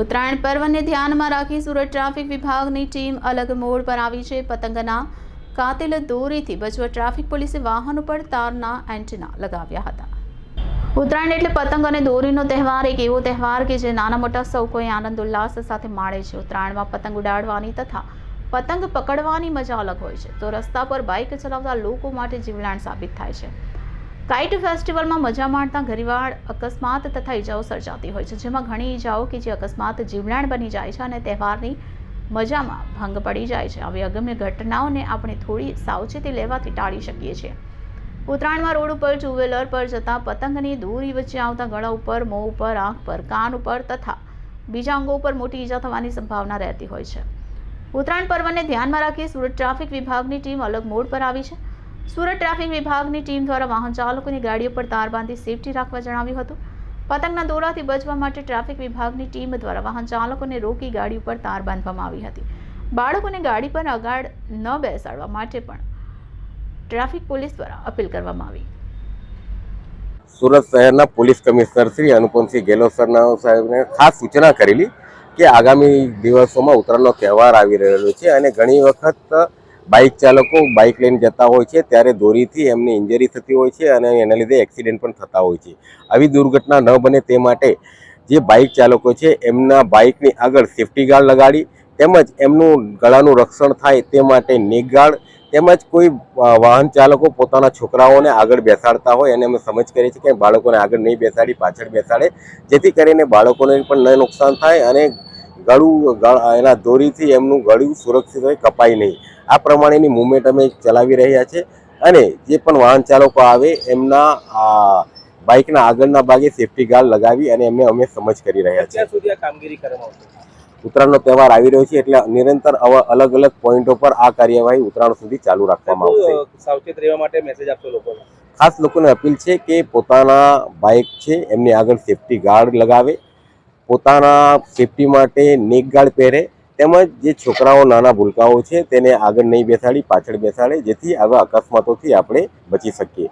ઉત્તરાયણ પર્વને ધ્યાનમાં રાખી સુરત ટ્રાફિક વિભાગની ટીમ અલગ મોડ પર આવી છે. પતંગના કાતિલ દોરીથી બચવા ટ્રાફિક પોલીસે વાહનો પર તારના એન્ટેના લગાવ્યા હતા. ઉત્તરાયણ એટલે પતંગ અને દોરીનો તહેવાર. એક એવો તહેવાર કે જે નાના મોટા સૌ કોઈ આનંદ, ઉલ્લાસ સાથે માણે છે. ઉત્તરાયણમાં પતંગ ઉડાડવાની તથા પતંગ પકડવાની મજા અલગ હોય છે. તો રસ્તા પર બાઇક ચલાવતા લોકો માટે જીવલાણ સાબિત થાય છે. કાઇટ ફેસ્ટિવલમાં મજા માણતા ઘણીવાર અકસ્માત તથા ઈજાઓ સર્જાતી હોય છે. જેમાં ઘણી ઈજાઓ કે જે અકસ્માત જીવલાણ બની જાય છે અને તહેવારની મજામાં ભંગ પડી જાય છે. આવી અગમ્ય ઘટનાઓને આપણે થોડી સાવચેતી લેવાથી ટાળી શકીએ છીએ. ઉત્તરાયણમાં રોડ ઉપર ટુ વ્હીલર પર જતા પતંગની દૂરી વચ્ચે આવતા ગળા ઉપર, મોં ઉપર, આંખ પર, કાન ઉપર તથા બીજા અંગો ઉપર મોટી ઈજા થવાની સંભાવના રહેતી હોય છે. ઉત્તરાયણ પર્વને ધ્યાનમાં રાખી સુરત ટ્રાફિક વિભાગની ટીમ અલગ મોડ પર આવી છે. સુરત ટ્રાફિક વિભાગની ટીમ દ્વારા વાહન ચાલકોની ગાડીઓ પર તાર બાંધી સેફટી રાખવા જણાવ્યું હતું. પતંગના દોરાથી બચવા માટે ટ્રાફિક વિભાગની ટીમ દ્વારા વાહન ચાલકોને રોકી ગાડી ઉપર તાર બાંધવામાં આવી હતી. બાળકોને ગાડી પર અગાડ ન બેસાડવા માટે પણ ટ્રાફિક પોલીસ દ્વારા અપીલ કરવામાં આવી. સુરત શહેરના પોલીસ કમિશનર શ્રી અનુપમસિંહ ગેહલોત સરના સાહેબને ખાસ સૂચના કરેલી કે આગામી દિવસોમાં ઉત્તરાયણનો તહેવાર આવી રહેલો છે અને ઘણી વખત બાઇક ચાલકો બાઇક લઈને જતા હોય છે, ત્યારે દોરીથી એમને ઇન્જરી થતી હોય છે અને એના લીધે એક્સિડન્ટ પણ થતા હોય છે. આવી દુર્ઘટના ન બને તે માટે જે બાઇક ચાલકો છે, એમના બાઇકની આગળ સેફટી ગાર્ડ લગાડી તેમજ એમનું ગળાનું રક્ષણ થાય તે માટે નેક ગાર્ડ તેમજ કોઈ વાહન ચાલકો પોતાના છોકરાઓને આગળ બેસાડતા હોય અને અમે સમજ કરીએ છીએ કે બાળકોને આગળ નહીં બેસાડી, પાછળ બેસાડે. જેથી કરીને બાળકોને પણ ન નુકસાન થાય અને ગળું એના દોરીથી એમનું ગળું સુરક્ષિત હોય કપાય નહીં. આ પ્રમાણેની મુવમેન્ટ અમે ચલાવી રહ્યા છે. અને જે પણ વાહન ચાલકો આવે એમના બાઇકના આગળના ભાગે સેફટી ગાર્ડ લગાવી અને એમને અમે સમજ કરી રહ્યા છીએ. કામગીરી કરવામાં ઉત્તરાયણનો તહેવાર આવી રહ્યો છે એટલે નિરંતર અલગ અલગ પોઈન્ટો પર આ કાર્યવાહી ઉત્તરાયણ સુધી ચાલુ રાખવામાં આવશે. સાવચેત રહેવા માટે મેસેજ આપશો લોકોને? ખાસ લોકોને અપીલ છે કે પોતાના બાઇક છે એમની આગળ સેફટી ગાર્ડ લગાવે. પોતાના સેફટી માટે નેક ગાર્ડ પહેરે તેમજ જે છોકરાઓ નાના ભૂલકાઓ છે તેને આગળ નહીં બેસાડી, પાછળ બેસાડે, જેથી આવા અકસ્માતોથી આપણે બચી શકીએ.